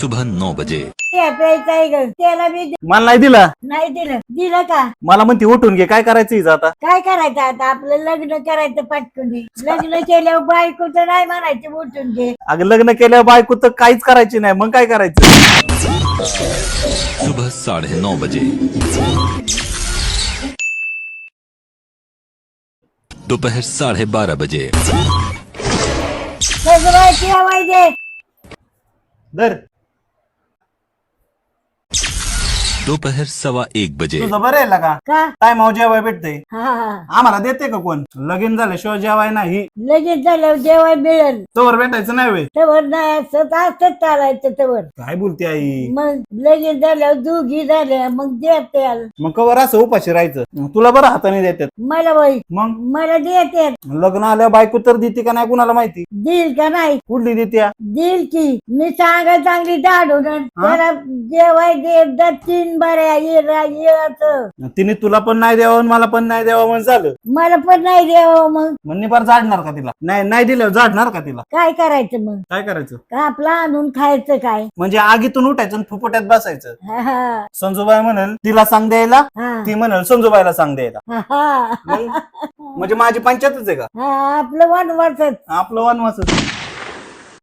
सुबह नौ बजे। आहे त्याला बी दे- मला नाही दिला? नाही दिलं. दिलं का? मला म्हणते उठून घे. काय करायचं हिचं आता? काय करायचं आता? आपलं लग्न करायचं पटकन. लग्न केल्यावर बायकोचं नाही म्हणायचं उठून घे. अगं लग्न केल्यावर बायको तर काहीच करायची नाही. मग काय करायचं? सुबह साढ़े नौ बजे। दोपहर साढ़े बारह बजे। सगळं ठेवायचे धर. दोपहर सवा एक बजे. तुझं बरं आहे का? माव जेवाय भेटते हा हा आम्हाला देते का कोण? लगीन झाल्याशिवाय जेवाय नाही. लगेच झाल्यावर जेवाय मिळेल. तोवर भेटायचं नाही वे तवर नाही चालायचं तवर. काय बोलते आई? मग लगेच झाल्यावर दुघी झाल्या मग देते मग कवर असं उपाशी राहायचं? तुला बरं हाताने देतात मला बाई मग? मला देते लग्न आल्या बायको तर देते का नाही कुणाला माहिती? देईल का नाही? कुठली देते देईल की. मी सांगा चांगली दाढून त्याला जेवाय दे तीन येरा येराचं तिने तुला पण नाही द्यावं आणि मला पण नाही द्यावं म्हणून झालं. मला पण नाही द्यावं मग. म्हणणे फार जाडणार का तिला? नाही नाही दिल्यावर जाडणार का तिला? काय करायचं मग? काय करायचं? का आपलं आणून खायचं काय? म्हणजे आगीतून उठायचं आणि फुफुट्यात बसायचं. हा हा. संजूबाई म्हणेल तिला सांग द्यायला हा. ती म्हणेल संजूबाईला सांग द्यायला. हा, हा. मग? म्हणजे माझी पंचायतच आहे का? हा आपलं वनवासच. आपलं वनवासच.